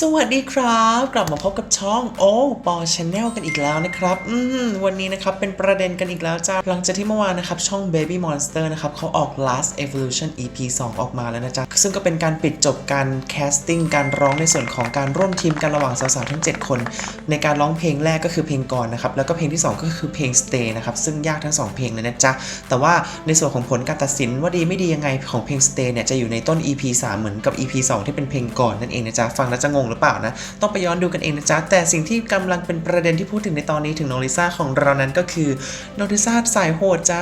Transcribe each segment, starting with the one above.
สวัสดีครับ กลับมาพบกับช่องโอ้ปอชาแนลกันอีกแล้วนะครับ อืมวันนี้นะครับ เป็นประเด็นกันอีกแล้วจ้าหลังจากที่เมื่อวานนะครับ ช่อง Baby Monster นะครับเขาออก Last Evolution EP 2 ออกมาแล้วนะจ๊ะ ซึ่งก็เป็นการปิดจบการแคสติ้งการร้องในส่วนของการร่วมทีมกันระหว่างสาวๆทั้ง 7 คน ในการร้องเพลงแรกก็คือเพลงก่อนนะครับ แล้วก็เพลงที่ 2 ก็คือเพลง Stay นะครับ ซึ่งยากทั้ง 2 เพลงเลยนะจ๊ะ แต่ว่าในส่วนของผลการตัดสินว่าดีไม่ดียังไงของเพลง Stay เนี่ยจะอยู่ในต้น EP 3 เหมือนกับ EP 2 ที่เป็นเพลงก่อนนั่นเองนะจ๊ะฟังแล้วจะงงหรือเปล่านะ ต้องไปย้อนดูกันเองนะจ๊ะ แต่สิ่งที่กำลังเป็นประเด็นที่พูดถึงในตอนนี้ถึงน้องลิซ่าของเรานั้นก็คือน้องลิซ่าสายโหดจ้า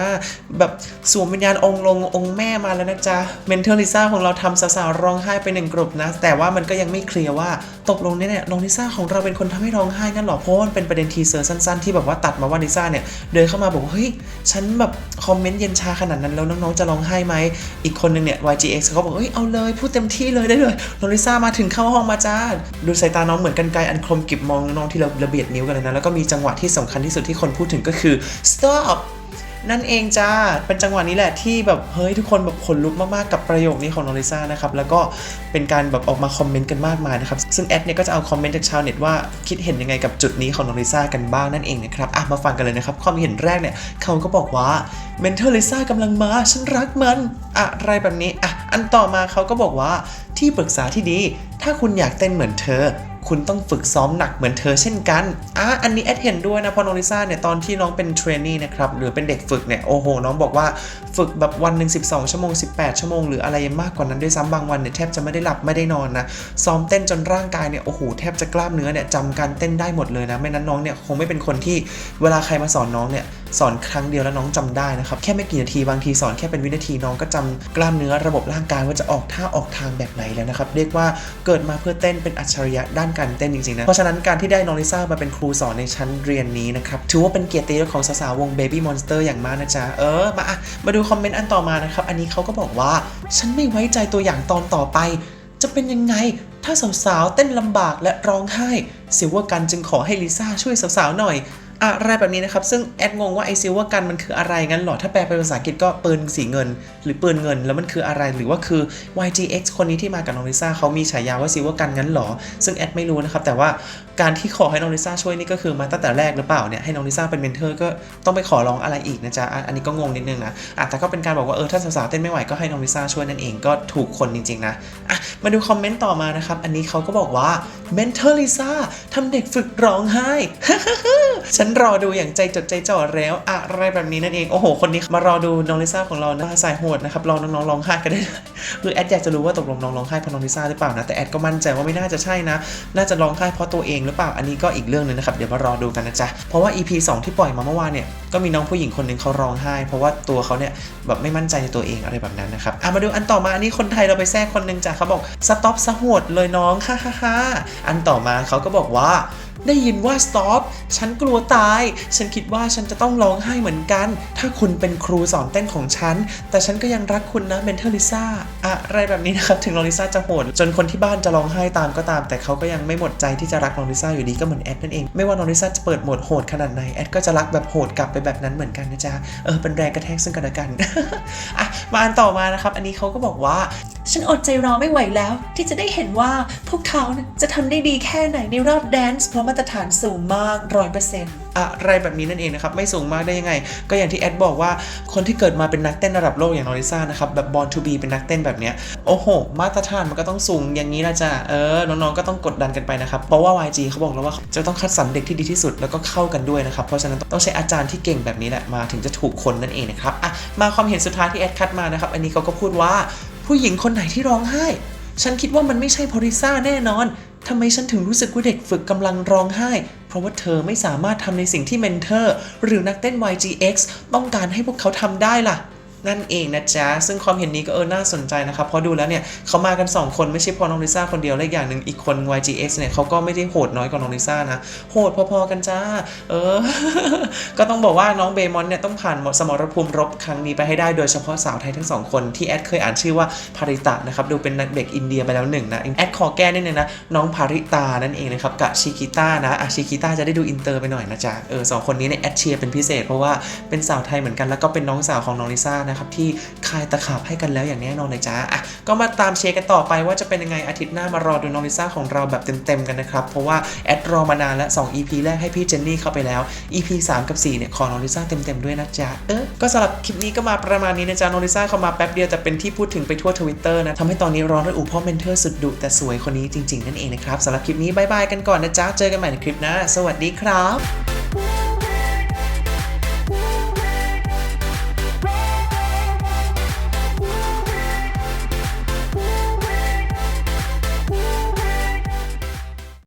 แบบสวมวิญญาณองค์ลงองค์แม่มาแล้วนะจ๊ะ เมนเทอร์ลิซ่าของเราทำสาวๆร้องไห้ไปหนึ่งกลุ่มนะ แต่ว่ามันก็ยังไม่เคลียร์ว่าตกลงเนี่ยเนี่ยน้องลิซ่าของเราเป็นคนทำให้ร้องไห้งั้นหรอ เพราะว่ามันเป็นประเด็นทีเซอร์สั้นๆที่แบบว่าตัดมาว่าลิซ่าเนี่ยเดินเข้ามาบอกว่าเฮ้ยฉันแบบคอมเมนต์เย็นชาขนาดนั้นแล้วน้องๆจะร้องไห้ไหมอีกคนนึงเนี่ย YGX เขาบอกเฮ้ยเอาเลยพูดเต็มที่เลยได้เลยน้องลิซ่ามาถึงเข้าห้องมาจ้าดูสายตาน้องเหมือนกันไกลอันคมกิบมองน้องที่เราระเบียดนิ้วกันเลยนะ แล้วก็มีจังหวะที่สำคัญที่สุดที่คนพูดถึงก็คือ stop นั่นเองจ้า เป็นจังหวะนี้แหละที่แบบเฮ้ยทุกคนแบบขนลุกมากๆกับประโยคนี้ของน้องลิซ่านะครับ แล้วก็เป็นการแบบออกมาคอมเมนต์กันมากมายนะครับ ซึ่งแอดเนี่ยก็จะเอาคอมเมนต์จากชาวเน็ตว่าคิดเห็นยังไงกับจุดนี้ของน้องลิซ่ากันบ้างนั่นเองนะครับ อะมาฟังกันเลยนะครับ ความเห็นแรกเนี่ยเขาก็บอกว่าเมนเทอร์ลิซ่ากำลังมา ฉันรักมัน อะไรแบบนี้ อะ อันต่อมาเขาก็บอกว่าที่ปรึกษาที่ดี ถ้าคุณอยากเต้นเหมือนเธอ คุณต้องฝึกซ้อมหนักเหมือนเธอเช่นกันอะอันนี้แอดเห็นด้วยนะพอน้องลิซ่าเนี่ยตอนที่น้องเป็นเทรนนี่นะครับหรือเป็นเด็กฝึกเนี่ยโอ้โห น้องบอกว่าฝึกแบบวันหนึ่ง12 ชั่วโมง 18 ชั่วโมงหรืออะไรมากกว่านั้นด้วยซ้ำบางวันเนี่ยแทบจะไม่ได้หลับไม่ได้นอนนะซ้อมเต้นจนร่างกายเนี่ยโอ้โหแทบจะกล้ามเนื้อเนี่ยจำการเต้นได้หมดเลยนะไม่นั้นน้องเนี่ยคงไม่เป็นคนที่เวลาใครมาสอนน้องเนี่ย สอนครั้งเดียวแล้วน้องจำได้นะครับแค่ไม่กี่นาทีบางทีสอนแค่เป็นวินาทีน้องก็จำกล้ามเนื้อระบบร่างกายว่าจะออกท่าออกทางแบบไหนแล้วนะครับเรียกว่าเกิดมาเพื่อเต้นเป็นอัจฉริยะด้านการเต้นจริงๆนะเพราะฉะนั้นการที่ได้น้องลิซ่ามาเป็นครูสอนในชั้นเรียนนี้นะครับถือว่าเป็นเกียรติยศของสาวๆวง Baby Monster อย่างมากนะจ๊ะเออมาอะมาดูคอมเมนต์อันต่อมานะครับอันนี้เขาก็บอกว่าฉันไม่ไว้ใจตัวอย่างตอนต่อไป จะเป็นยังไงถ้าสาวๆเต้นลำบากและร้องไห้ซิลเวอร์กันจึงขอให้ลิซ่าช่วยสาวๆหน่อย อะไรแบบนี้นะครับ ซึ่งแอดงงว่าไอซิลวอร์กันมันคืออะไรงั้นหรอ ถ้าแปลเป็นภาษาอังกฤษก็ปืนสีเงิน หรือปืนเงิน แล้วมันคืออะไร หรือว่าคือ YGX คนนี้ที่มากับน้องลิซ่าเขามีฉายาว่าซิลวอร์กันงั้นหรอ ซึ่งแอดไม่รู้นะครับ แต่ว่าการที่ขอให้น้องลิซ่าช่วยนี่ก็คือมาตั้งแต่แรกหรือเปล่าเนี่ย ให้น้องลิซ่าเป็นเมนเทอร์ก็ต้องไปขอร้องอะไรอีกนะจ๊ะ อันนี้ก็งงนิดนึงนะอะแต่ก็เป็นการบอกว่าเออถ้าสาวๆเต้นไม่ไหวก็ให้น้องลิซ่าช่วยนั่นเองก็ถูกคนจริงๆนะอะมาดูคอมเมนต์ต่อมานะครับอันนี้เขาก็บอกว่าเมนเทอร์ลิซ่าทำเด็กฝึกร้องไห้ ฉันรอดูอย่างใจจดใจจ่อแล้ว อะไรแบบนี้นั่นเอง โอ้โห คนนี้มารอดูน้องลิซ่าของเรานะสายโหดนะครับรอน้องๆร้องไห้กันได้คือแอดอยากจะรู้ว่าตกลงน้องร้องไห้เพราะน้องลิซ่าหรือเปล่านะ แต่แอดก็มั่นใจว่าไม่น่าจะใช่นะ น่าจะร้องไห้เพราะตัวเองหรือเปล่า อันนี้ก็อีกเรื่องหนึงนะครับ เดี๋ยวมารอดูกันนะจ๊ะ เพราะว่า EP 2 ที่ปล่อยมาเมื่อวานเนี่ย ก็มีน้องผู้หญิงคนหนึ่งเขาร้องไห้ เพราะว่าตัวเขาเนี่ยแบบไม่มั่นใจในตัวเองอะไรแบบนั้นนะครับอะมาดูอันต่อมา อันนี้คนไทยเราไปแทรกคนหนึ่งจ้ะเขาบอกสต็อปสะโหดเลยน้องฮ่าฮ่าฮ่าอันต่อมาเขาก็บอกว่า ได้ยินว่า stop ฉันกลัวตาย ฉันคิดว่าฉันจะต้องร้องไห้เหมือนกัน ถ้าคุณเป็นครูสอนเต้นของฉัน แต่ฉันก็ยังรักคุณนะเมนเทอร์ลิซ่าอะไรแบบนี้นะครับ ถึงน้องลิซ่าจะโหดจนคนที่บ้านจะร้องไห้ตามก็ตาม แต่เขาก็ยังไม่หมดใจที่จะรักน้องลิซ่าอยู่ดีก็เหมือนแอดนั่นเอง ไม่ว่าน้องลิซ่าจะเปิดโหมดโหดขนาดไหนแอดก็จะรักแบบโหดกลับไปแบบนั้นเหมือนกันนะจ๊ะ เออเป็นแรงกระแทกซึ่งกันและกันอะมาอันต่อมานะครับ อันนี้เขาก็บอกว่าฉันอดใจรอไม่ไหวแล้ว ที่จะได้เห็นว่าพวกเขาน่จะทำได้ดีแค่ไหนในรอบแดนซ์พรามาตรฐานสูงมากร้อยเปอร์เซ็นต์อะไรแบบนี้นั่นเองนะครับ ไม่สูงมากได้ยังไง ก็อย่างที่แอดบอกว่าคนที่เกิดมาเป็นนักเต้นระดับโลกอย่างนอริซ่านะครับ แบบ born to be เป็นนักเต้นแบบเนี้ยโอ้โห มาตรฐานมันก็ต้องสูงอย่างนี้ละจ้ะเออ น้องๆก็ต้องกดดันกันไปนะครับ เพราะว่า YG เขาบอกแล้วว่าจะต้องคัดสรรเด็กที่ดีที่สุดแล้วก็เข้ากันด้วยนะครับ เพราะฉะนั้นต้องใช้อาจารย์ที่เก่งแบบนี้แหละมาถึงจะถูกคนนั่นเองนะครับอะมาความเห็นสุดท้ายที่แอดคัดมานะครับอันนี้เขาก็พูดว่าผู้หญิงคนไหนที่ร้องไห้ ฉันคิดว่ามันไม่ใช่พอริซ่าแน่นอน ทำไมฉันถึงรู้สึกว่าเด็กฝึกกำลังร้องไห้ เพราะว่าเธอไม่สามารถทำในสิ่งที่เมนเทอร์หรือนักเต้น YGX ต้องการให้พวกเขาทำได้ล่ะ นั่นเองนะจ๊ะ ซึ่งความเห็นนี้ก็เออน่าสนใจนะครับเพราะดูแล้วเนี่ยเขามากัน 2 คนไม่ใช่พอน้องลิซ่าคนเดียวและอย่างหนึ่งอีกคน YGX เนี่ยเขาก็ไม่ได้โหดน้อยกว่าน้องลิซ่านะโหดพอๆกันจ้า เออ ก็ต้องบอกว่าน้องเบมอนเนี่ยต้องผ่านสมรภูมิรบครั้งนี้ไปให้ได้โดยเฉพาะสาวไทยทั้งสองคนที่แอดเคยอ่านชื่อว่าภาริตะนะครับดูเป็นนักเด็กอินเดียไปแล้วหนึ่งนะแอดขอแก้นิดนึงนะน้องภาริตานั่นเองนะครับกับชิคิต้านะอะชิคิต้าจะได้ดูอินเตอร์ไปหน่อยนะจ๊ะเออสองคนนี้เนี่ยแอดเชียร์เป็นพิเศษ เพราะว่าเป็นสาวไทยเหมือนกันแล้วก็เป็นน้องสาวของน้องลิซ่านะนะครับที่คายตะขาบให้กันแล้วอย่างแน่นอนเลยจ้าอะก็มาตามเชียร์กันต่อไปว่าจะเป็นยังไงอาทิตย์หน้ามารอดูน้องลิซ่าของเราแบบเต็มๆกันนะครับ เพราะว่าแอดรอมานานแล้ว2 EP แรกให้พี่เจนนี่เข้าไปแล้ว EP 3 กับ 4 เนี่ยขอน้องลิซ่าเต็มๆด้วยนะจ๊ะเออก็สำหรับคลิปนี้ก็มาประมาณนี้นะจ๊ะน้องลิซ่าเข้ามาแป๊บเดียวแต่เป็นที่พูดถึงไปทั่วทวิตเตอร์นะทำให้ตอนนี้ร้อนระอุเพ่อเมนเทอร์สุดดุแต่สวยคนนี้จริงๆนั่นเองนะครับสำหรับคลิปนี้บายบายกันก่อนนะจ๊ะเจอกันใหม่ในคลิปหน้าสวัสดีครับ